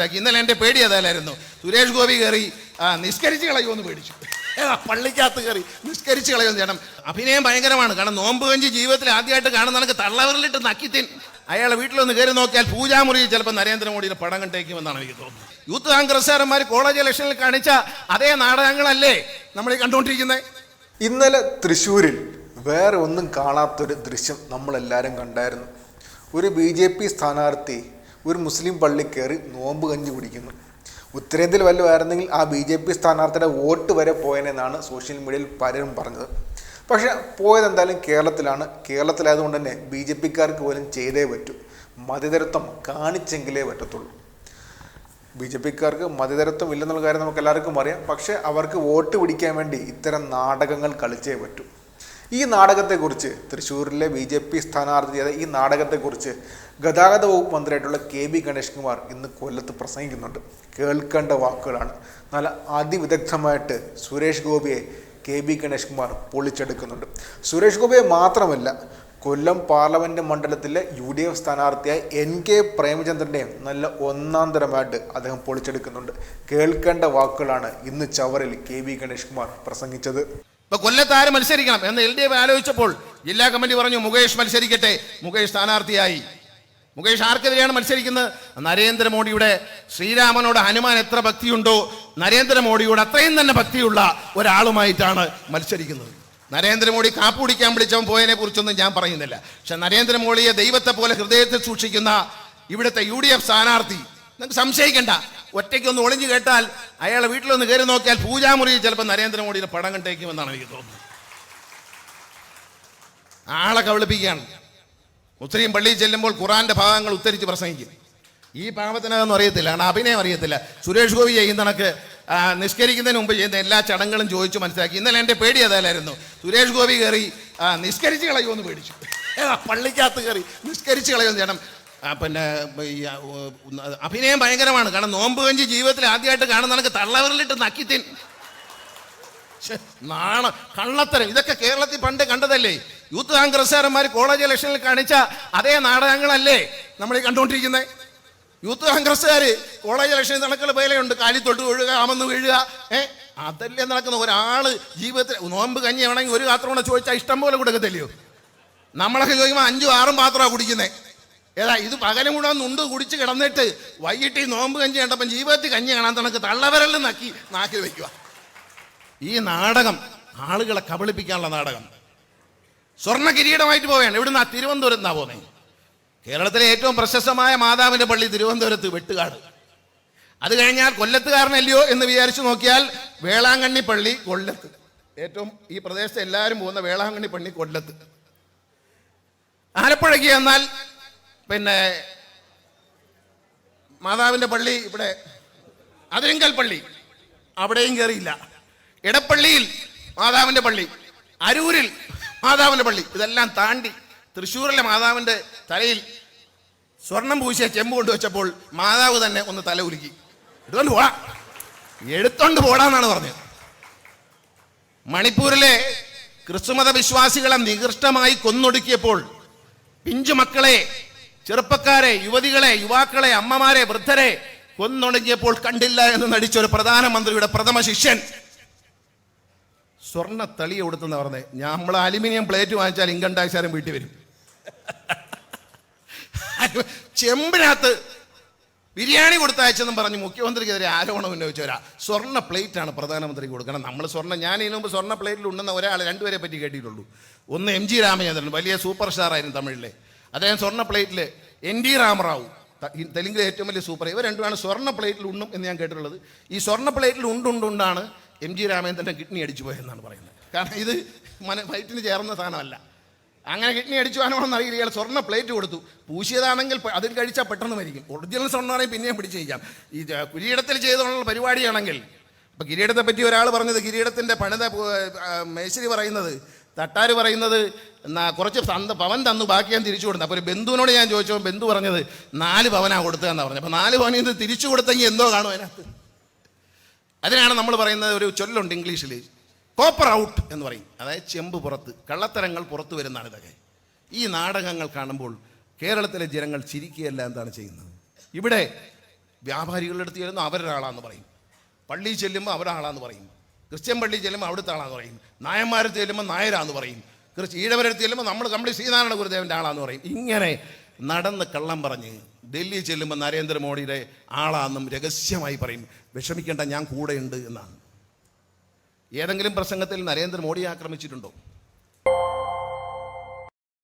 ഇന്നലെ എന്റെ പേടി അതല്ലായിരുന്നു സുരേഷ് ഗോപി കയറി നിസ്കരിച്ച് കളയുമെന്ന് പേടിച്ചു. പള്ളിക്കകത്ത് കയറി നിസ്കരിച്ച് കളയുമെന്ന് ചേട്ടൻ അഭിനയം ഭയങ്കരമാണ്. കാരണം നോമ്പ് കഞ്ചി ജീവിതത്തിൽ ആദ്യമായിട്ട് കാണുന്ന നമുക്ക് തള്ളവരിലിട്ട് നക്കിത്തിൻ അയാളെ വീട്ടിലൊന്ന് കയറി നോക്കിയാൽ പൂജാമുറിയിൽ ചിലപ്പോൾ നരേന്ദ്രമോദിയുടെ പടം കണ്ടേക്കുമെന്നാണ് എനിക്ക് തോന്നുന്നത്. യൂത്ത് കോൺഗ്രസ്സുകാരന്മാർ കോളേജ് ഇലക്ഷനിൽ കാണിച്ച അതേ നാടകങ്ങളല്ലേ നമ്മൾ ഈ കണ്ടുകൊണ്ടിരിക്കുന്നത് ഇന്നലെ തൃശ്ശൂരിൽ വേറെ ഒന്നും കാണാത്തൊരു ദൃശ്യം നമ്മളെല്ലാവരും കണ്ടായിരുന്നു. ഒരു ബി ജെ പി സ്ഥാനാർത്ഥി ഒരു മുസ്ലിം പള്ളി കയറി നോമ്പ് കഞ്ഞി കുടിക്കുന്നു. ഉത്തരേന്ത്യയിൽ വല്ല ആയിരുന്നെങ്കിൽ ആ ബി ജെ പി സ്ഥാനാർത്ഥിയുടെ വോട്ട് വരെ പോയനെന്നാണ് സോഷ്യൽ മീഡിയയിൽ പലരും പറഞ്ഞത്. പക്ഷേ പോയത് എന്തായാലും കേരളത്തിലാണ്. കേരളത്തിലായതുകൊണ്ട് തന്നെ ബി ജെ പിക്കാർക്ക് പോലും ചെയ്തേ പറ്റൂ. മതിതരത്വം കാണിച്ചെങ്കിലേ പറ്റത്തുള്ളൂ. ബി ജെ പിക്കാർക്ക് മതിതരത്വം ഇല്ലെന്നുള്ള കാര്യം നമുക്ക് എല്ലാവർക്കും അറിയാം. പക്ഷേ അവർക്ക് വോട്ട് പിടിക്കാൻ വേണ്ടി ഇത്തരം നാടകങ്ങൾ കളിച്ചേ പറ്റൂ. ഈ നാടകത്തെക്കുറിച്ച് തൃശ്ശൂരിലെ ബി ജെ പി സ്ഥാനാർത്ഥി ചെയ്ത ഈ നാടകത്തെക്കുറിച്ച് ഗതാഗത വകുപ്പ് മന്ത്രിയായിട്ടുള്ള കെ ബി ഗണേഷ് കുമാർ ഇന്ന് കൊല്ലത്ത് പ്രസംഗിക്കുന്നുണ്ട്. കേൾക്കേണ്ട വാക്കുകളാണ്. നല്ല അതിവിദഗ്ധമായിട്ട് സുരേഷ് ഗോപിയെ കെ ബി ഗണേഷ് കുമാർ പൊളിച്ചെടുക്കുന്നുണ്ട്. സുരേഷ് ഗോപിയെ മാത്രമല്ല കൊല്ലം പാർലമെന്റ് മണ്ഡലത്തിലെ യു ഡി എഫ് സ്ഥാനാർത്ഥിയായ എൻ കെ പ്രേമചന്ദ്രനെയും നല്ല ഒന്നാം തരമായിട്ട് അദ്ദേഹം പൊളിച്ചെടുക്കുന്നുണ്ട്. കേൾക്കേണ്ട വാക്കുകളാണ് ഇന്ന് ചവറിൽ കെ വി ഗണേഷ് കുമാർ പ്രസംഗിച്ചത്. ഇപ്പൊ കൊല്ലത്ത് ആര് മത്സരിക്കണം എന്ന് എൽ ഡി എഫ് ആലോചിച്ചപ്പോൾ ജില്ലാ കമ്മിറ്റി പറഞ്ഞു മുകേഷ് മത്സരിക്കട്ടെ. മുകേഷ് സ്ഥാനാർത്ഥിയായി. മുകേഷ് ആർക്കെതിരെയാണ് മത്സരിക്കുന്നത്? നരേന്ദ്രമോദിയുടെ ശ്രീരാമനോട് ഹനുമാൻ എത്ര ഭക്തിയുണ്ടോ നരേന്ദ്രമോദിയോട് അത്രയും തന്നെ ഭക്തിയുള്ള ഒരാളുമായിട്ടാണ് മത്സരിക്കുന്നത്. നരേന്ദ്രമോദി കാപ്പ് കുടിക്കാൻ വിളിച്ചവൻ പോയതിനെ കുറിച്ചൊന്നും ഞാൻ പറയുന്നില്ല. പക്ഷെ നരേന്ദ്രമോദിയെ ദൈവത്തെ പോലെ ഹൃദയത്തിൽ സൂക്ഷിക്കുന്ന ഇവിടുത്തെ യു ഡി എഫ് സ്ഥാനാർത്ഥി നിങ്ങൾക്ക് സംശയിക്കണ്ട. ഒറ്റയ്ക്കൊന്ന് ഒളിഞ്ഞു കേട്ടാൽ അയാളെ വീട്ടിലൊന്ന് കയറി നോക്കിയാൽ പൂജാമുറിയിൽ ചിലപ്പോൾ നരേന്ദ്രമോദിയുടെ പടം കണ്ടേക്കുമെന്നാണ് എനിക്ക് തോന്നുന്നത്. ആളെ കബളിപ്പിക്കുകയാണ്. മുസ്ലിം പള്ളിയിൽ ചെല്ലുമ്പോൾ ഖുറാന്റെ ഭാഗങ്ങൾ ഉത്തരിച്ച് പ്രസംഗിക്കും. ഈ പാവത്തിനകൊന്നും അറിയത്തില്ല കാരണം അഭിനയം അറിയത്തില്ല. സുരേഷ് ഗോപി ചെയ്യുന്ന കണക്ക് നിഷ്കരിക്കുന്നതിന് മുമ്പ് ചെയ്യുന്ന എല്ലാ ചടങ്ങുകളും ചോദിച്ചു മനസ്സിലാക്കി. ഇന്നലെ എന്റെ പേടി അതല്ലായിരുന്നു. സുരേഷ് ഗോപി കയറി നിഷ്കരിച്ച് കളയുമെന്ന് പേടിച്ചു. പള്ളിക്കകത്ത് കയറി നിഷ്കരിച്ച് കളയുമെന്ന് ചേട്ടൻ പിന്നെ അഭിനയം ഭയങ്കരമാണ്. കാരണം നോമ്പ് കഞ്ചി ജീവിതത്തിൽ ആദ്യമായിട്ട് കാണുന്ന എനിക്ക് തള്ളവരിലിട്ട് നക്കിത്തിൻ. നാണ കള്ളത്തരം. ഇതൊക്കെ കേരളത്തിൽ പണ്ട് കണ്ടതല്ലേ? യൂത്ത് കോൺഗ്രസ്സുകാരന്മാർ കോളേജ് ഇലക്ഷനിൽ കാണിച്ച അതേ നാടകങ്ങളല്ലേ നമ്മൾ ഈ കണ്ടുകൊണ്ടിരിക്കുന്നത് യൂത്ത് കോൺഗ്രസ്സുകാർ കോളേജ് ഇലക്ഷനിൽ നടക്കുന്ന വേലയുണ്ട്. കാലി തൊട്ട് വീഴുക ആമെന്ന് വീഴുക ഏ? അതല്ലേ നടക്കുന്ന ഒരാൾ ജീവിതത്തിൽ നോമ്പ് കഞ്ഞി വേണമെങ്കിൽ ഒരു പാത്രം കൂടെ ചോദിച്ചാൽ ഇഷ്ടം പോലെ കൊടുക്കത്തില്ലയോ? നമ്മളൊക്കെ ചോദിക്കുമ്പോൾ അഞ്ചും ആറും പാത്രമാണ് കുടിക്കുന്നത് ഏതാ ഇത് പകലും കൂടെ നുണ്ട് കുടിച്ച് കിടന്നിട്ട് വൈകിട്ട് ഈ നോമ്പ് കഞ്ഞി കണ്ടപ്പം ജീവിതത്തിൽ കഞ്ഞി കാണാൻ തണക്ക് തള്ളവരെല്ലാം നക്കി നാക്കിൽ വയ്ക്കുക ഈ നാടകം ആളുകളെ കബളിപ്പിക്കാനുള്ള നാടകം. സ്വർണ കിരീടമായിട്ട് പോവുകയാണ്. ഇവിടുന്ന് ആ തിരുവനന്തപുരത്ത് എന്നാ പോകുന്നത് കേരളത്തിലെ ഏറ്റവും പ്രശസ്തമായ മാതാവിന്റെ പള്ളി തിരുവനന്തപുരത്ത് വെട്ടുകാട്. അത് കഴിഞ്ഞാൽ കൊല്ലത്തുകാരനല്ലയോ എന്ന് വിചാരിച്ചു നോക്കിയാൽ വേളാങ്കണ്ണി പള്ളി കൊല്ലത്ത്. ഏറ്റവും ഈ പ്രദേശത്ത് എല്ലാവരും പോകുന്ന വേളാങ്കണ്ണി പള്ളി കൊല്ലത്ത്. ആലപ്പുഴയ്ക്ക് എന്നാൽ പിന്നെ മാതാവിന്റെ പള്ളി ഇവിടെ അതിരിങ്കൽ പള്ളി. അവിടെയും കയറിയില്ല ഇടപ്പള്ളിയിൽ മാതാവിന്റെ പള്ളി. അരൂരിൽ മാതാവിന്റെ പള്ളി. ഇതെല്ലാം താണ്ടി തൃശ്ശൂരിലെ മാതാവിന്റെ തലയിൽ സ്വർണം പൂശിയ ചെമ്പ് കൊണ്ടുവച്ചപ്പോൾ മാതാവ് തന്നെ ഒന്ന് തല ഉലുക്കി. എടുത്തോണ്ട് പോടാ. എടുത്തോണ്ട് പോടാന്നാണ് പറഞ്ഞത്. മണിപ്പൂരിലെ ക്രിസ്തുമത വിശ്വാസികളെ നികൃഷ്ടമായി കൊന്നൊടുക്കിയപ്പോൾ പിഞ്ചു മക്കളെ ചെറുപ്പക്കാരെ യുവതികളെ യുവാക്കളെ അമ്മമാരെ വൃദ്ധരെ കൊന്നൊടുങ്ങിയപ്പോൾ കണ്ടില്ല എന്ന് നടിച്ച ഒരു പ്രധാനമന്ത്രിയുടെ പ്രഥമ ശിഷ്യൻ. സ്വർണ തളി കൊടുത്തെന്ന് പറഞ്ഞേ. നമ്മൾ അലുമിനിയം പ്ലേറ്റ് വാങ്ങിച്ചാൽ ഇൻകം ടാക്സുകാരൻ വീട്ടിൽ വരും. ചെമ്പിനകത്ത് ബിരിയാണി കൊടുത്തയച്ചെന്നും പറഞ്ഞ് മുഖ്യമന്ത്രിക്കെതിരെ ആരോപണം ഉന്നയിച്ചവരാ. സ്വർണ പ്ലേറ്റ് ആണ് പ്രധാനമന്ത്രി കൊടുക്കണം. നമ്മൾ സ്വർണ ഞാൻ ഇതിനു മുമ്പ് സ്വർണ പ്ലേറ്റിൽ ഉണ്ടെന്ന ഒരാൾ രണ്ടുപേരെ പറ്റി കേട്ടിട്ടുള്ളൂ. ഒന്ന് എം ജി രാമചന്ദ്രൻ വലിയ സൂപ്പർ സ്റ്റാർ ആയിരുന്നു തമിഴിലെ. അദ്ദേഹം സ്വർണ പ്ലേറ്റിൽ എൻ ഡി രാമറാവു. തെലുങ്കിലെ ഏറ്റവും വലിയ സൂപ്പർ ഇവർ രണ്ടുമാണ് സ്വർണ പ്ലേറ്റിൽ ഉണ്ണും എന്ന് ഞാൻ കേട്ടിട്ടുള്ളത്. ഈ സ്വർണ പ്ലേറ്റിൽ ഉണ്ടുണ്ടുണ്ടാണ് എം ജി രാമേന്ദ്രന്റെ കിഡ്നി അടിച്ചു പോയെന്നാണ് പറയുന്നത്. കാരണം ഇത് മന വയറ്റിന് ചേർന്ന സാധനമല്ല. അങ്ങനെ കിഡ്നി അടിച്ചു പോകാനാണെന്ന് അറിയില്ല. ഇയാൾ സ്വർണ പ്ലേറ്റ് കൊടുത്തു. പൂശിയതാണെങ്കിൽ അതിൽ കഴിച്ചാൽ പെട്ടെന്ന് മരിക്കും. ഒറിജിനൽ സ്വർണമാണെങ്കിൽ പിന്നെയും പിടിച്ചു കഴിക്കാം ഈ കിരീടത്തിൽ ചെയ്തുള്ള പരിപാടിയാണെങ്കിൽ ഇപ്പം കിരീടത്തെ പറ്റി ഒരാൾ പറഞ്ഞത് കിരീടത്തിന്റെ പണിത മേശരി പറയുന്നത് തട്ടാര് പറയുന്നത് എന്നാ കുറച്ച് തന്ന് പവൻ തന്നു ബാക്കി ഞാൻ തിരിച്ചു കൊടുത്തു. അപ്പോൾ ഒരു ബന്ധുവിനോട് ഞാൻ ചോദിച്ചപ്പോൾ ബന്ധു പറഞ്ഞത് നാല് പവനാ കൊടുത്തതെന്നാണ് പറഞ്ഞത്? അപ്പോൾ നാല് പവനിൽ നിന്ന് തിരിച്ചു കൊടുത്തെങ്കിൽ എന്തോ കാണും അതിനകത്ത്. അതിനാണ് നമ്മൾ പറയുന്നത് ഒരു ചൊല്ലുണ്ട് ഇംഗ്ലീഷിൽ കോപ്പർ ഔട്ട് എന്ന് പറയും. അതായത് ചെമ്പ് പുറത്ത് കള്ളത്തരങ്ങൾ പുറത്തു വരുന്നതാണ് ഇതൊക്കെ. ഈ നാടകങ്ങൾ കാണുമ്പോൾ കേരളത്തിലെ ജനങ്ങൾ ചിരിക്കുകയല്ല എന്താണ് ചെയ്യുന്നത്? ഇവിടെ വ്യാപാരികളുടെ അടുത്ത് ചെല്ലുന്നു അവരൊരാളാന്ന് പറയും. പള്ളിയിൽ ചെല്ലുമ്പോൾ അവരാളാന്ന് പറയും. ക്രിസ്ത്യൻ പള്ളിയിൽ ചെല്ലുമ്പോൾ അവിടുത്തെ ആളാന്ന് പറയും. നായന്മാരെ ചെല്ലുമ്പോൾ നായരാന്ന് പറയും. ക്രിസ്ത്യ ഈഴവരെ ചെല്ലുമ്പോൾ നമ്മൾ കമ്പിളി ശ്രീനാരായണ ഗുരുദേവന്റെ ആളാന്ന് പറയും. ഇങ്ങനെ നടന്ന് കള്ളം പറഞ്ഞ് ഡൽഹി ചെല്ലുമ്പോൾ നരേന്ദ്രമോദിയുടെ ആളാന്നും രഹസ്യമായി പറയും. വിഷമിക്കേണ്ട ഞാൻ കൂടെയുണ്ട് എന്നാണ്. ഏതെങ്കിലും പ്രസംഗത്തിൽ നരേന്ദ്രമോദി ആക്രമിച്ചിട്ടുണ്ടോ?